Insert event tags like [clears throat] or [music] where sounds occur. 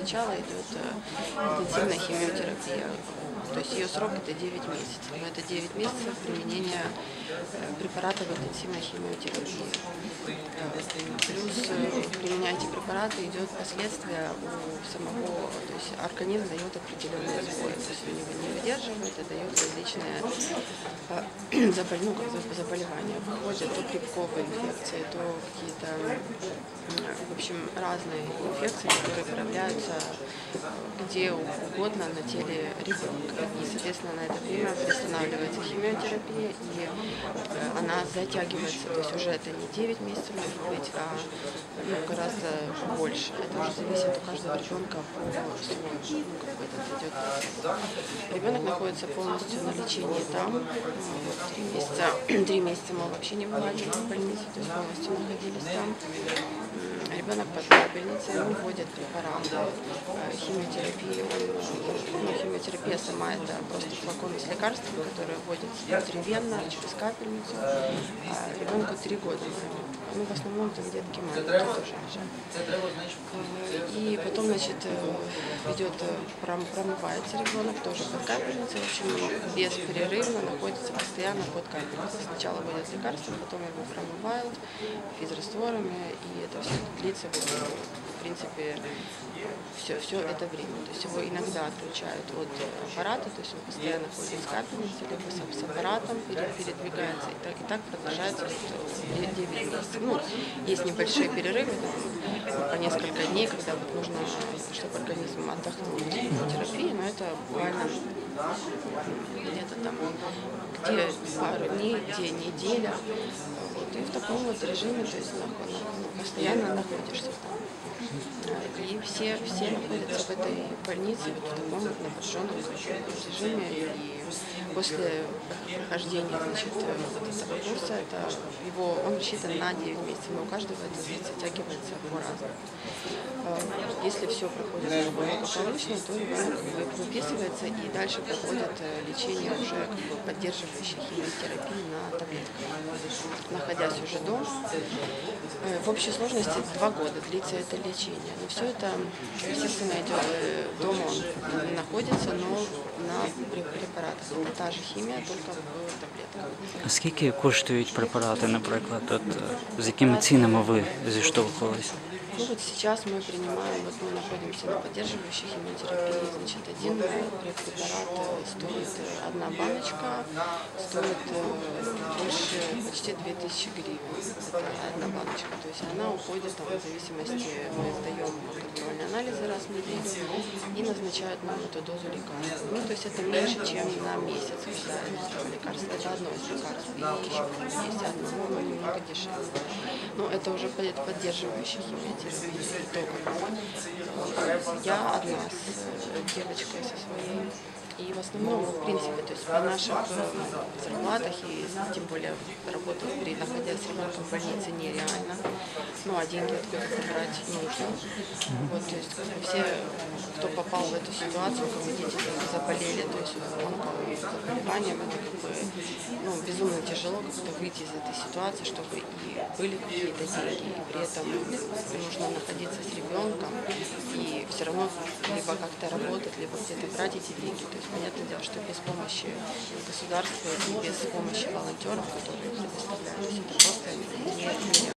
сначала идет э, интенсивная химиотерапия. То есть ее срок это 9 месяцев. Это 9 месяцев применения э, препаратов интенсивной химиотерапии. Э, Плюс э, применяя эти препараты идет последствия у самого, то есть организм дает определенные сбои, то есть он его не выдерживает и дает различные э, [clears throat] ну, как за- заболевания. Выходят то грибковые инфекции, то какие-то, в общем, разные инфекции, которые проявляются где угодно на теле ребенка. И, соответственно, на это время приостанавливается химиотерапия, и она затягивается. То есть уже это не 9 месяцев может быть, а ну, гораздо больше. Это уже зависит у каждого ребенка по сроку, ну, как бы этот идет. Ребенок находится полностью на лечении там. Вот, три месяца, [clears throat] три месяца мы вообще не выходили из больницы, то есть полностью находились там. Ребенок под капельницей, ему вводят препараты, э, химиотерапию. Ну, химиотерапия сама это просто флакон с лекарствами, которые вводятся внутривенно через капельницу. А ребенку три года. Ну, в основном это детки маленькие тоже потом, значит, э, идет, э, пром- промывается ребенок тоже под капельницей. В общем, бесперерывно находится постоянно под капельницей. Сначала вводят лекарства, потом его промывают физрастворами, и это все длится, в принципе, все, все это время. То есть его иногда отключают от аппарата, то есть он постоянно ходит с капельницей, либо с, с аппаратом пере- передвигается. И так, и так продолжается вот, э, 9 месяцев. Ну, есть небольшие перерывы, несколько дней, когда вот нужно, чтобы организм отдохнул от терапии, но это буквально где-то там, где пару дней, где неделя. Вот, и в таком вот режиме, то есть на- постоянно находишься там. И все, все находятся в этой больнице вот в таком вот напряженном режиме. И после прохождения значит, вот этого курса, это его, он рассчитан на 9 месяцев, но у каждого это затягивается по-разному. Э, Если все проходит благополучно, то бы выписывается и дальше проходит э, лечение уже поддерживающей химиотерапии на таблетках. Находясь уже дома, Э, в общей сложности два года длится это лечение. Но все это, естественно, идет дома он находится, но на пре- препаратах. Это та же химия, только в таблетках. А скільки коштують препарати, наприклад, от, е, з якими цінами ви зіштовхувалися? Ну вот сейчас мы принимаем, вот мы находимся на поддерживающей химиотерапии, значит, один препарат э, стоит, э, одна баночка стоит э, больше почти 2000 гривен, это одна баночка, то есть она уходит там, в зависимости, мы сдаем контрольные анализы раз в неделю и назначают нам эту дозу лекарства. Ну, то есть это меньше, чем на месяц, когда это лекарство, это одно из лекарств, и еще есть одно, но немного дешевле. Но это уже под- поддерживающая химиотерапия. То, как я одна с э, девочкой со своей. И в основном, в принципе, то есть при наших э, зарплатах и тем более работа при находясь в больнице нереально. Ну, а деньги откуда-то брать нужно. Вот, то есть все, кто попал в эту ситуацию, у кого дети заболели, то есть онковым заболеванием, это как бы ну, безумно тяжело как-то выйти из этой ситуации, чтобы и были какие-то деньги, и при этом нужно находиться с ребенком, и все равно либо как-то работать, либо где-то брать эти деньги. То есть понятное дело, что без помощи государства и без помощи волонтеров, которые предоставляют, это просто не, не